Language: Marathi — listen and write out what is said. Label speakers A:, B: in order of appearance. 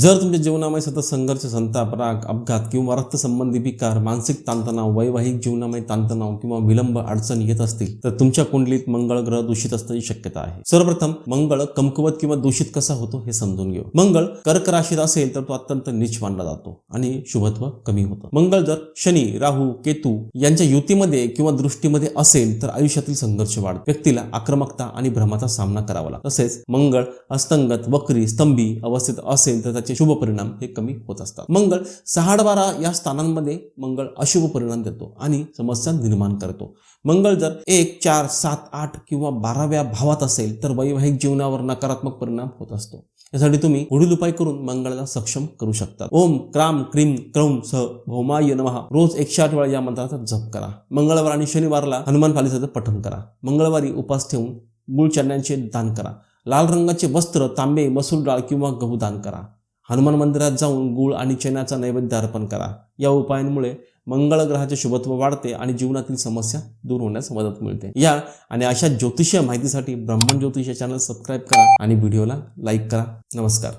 A: जर तुमच्या जीवनामध्ये सतत संघर्ष संताप राग अपघात किंवा रक्तसंबंधी विकार मानसिक ताणतणाव वैवाहिक जीवनामध्ये ताणतणाव किंवा विलंब अडचण येत असतील तर तुमच्या कुंडलीत मंगळ ग्रह दूषित असण्याची शक्यता आहे. सर्वप्रथम मंगळ कमकुवत किंवा दूषित कसा होतो हे समजून घेऊ. मंगळ कर्क राशीत असेल तर तो अत्यंत नीच मानला जातो आणि शुभत्व कमी होतं. मंगळ जर शनी राहू केतू यांच्या युतीमध्ये किंवा दृष्टीमध्ये असेल तर आयुष्यातील संघर्ष वाढ व्यक्तीला आक्रमकता आणि भ्रमाचा सामना करावा लागतो. तसेच मंगळ अस्तंगत वक्री स्तंभी अवस्थेत असेल तर त्याचे शुभ परिणाम हे कमी होत असतात. मंगळ सहा बारा या स्थानांमध्ये मंगळ अशुभ परिणाम देतो आणि समस्या निर्माण करतो. मंगळ जर एक चार सात आठ किंवा बाराव्या भावात असेल तर वैवाहिक जीवनावर नकारात्मक परिणाम होत असतो. यासाठी तुम्ही पुढील उपाय करून मंगळाला सक्षम करू शकता. ओम क्राम क्रीम क्रौम सह भौमाय नमहा रोज एकशे आठ वेळा या मंत्राचा जप करा. मंगळवार आणि शनिवारला हनुमान पालिसाचं पठण करा. मंगळवारी उपास ठेवून मूळ चण्याचे दान करा. लाल रंगाचे वस्त्र तांबे मसूर डाळ किंवा गहू दान करा. हनुमान मंदिरात जाऊन गुळ आणि चण्याचा नैवेद्य अर्पण करा. या उपायांमुळे मंगळ ग्रहाचे शुभत्व वाढते आणि जीवनातील समस्या दूर होण्यास मदत मिळते. या आणि अशा ज्योतिषीय माहितीसाठी ब्रह्मण ज्योतिष चॅनल सबस्क्राईब करा आणि व्हिडिओला लाईक करा. नमस्कार.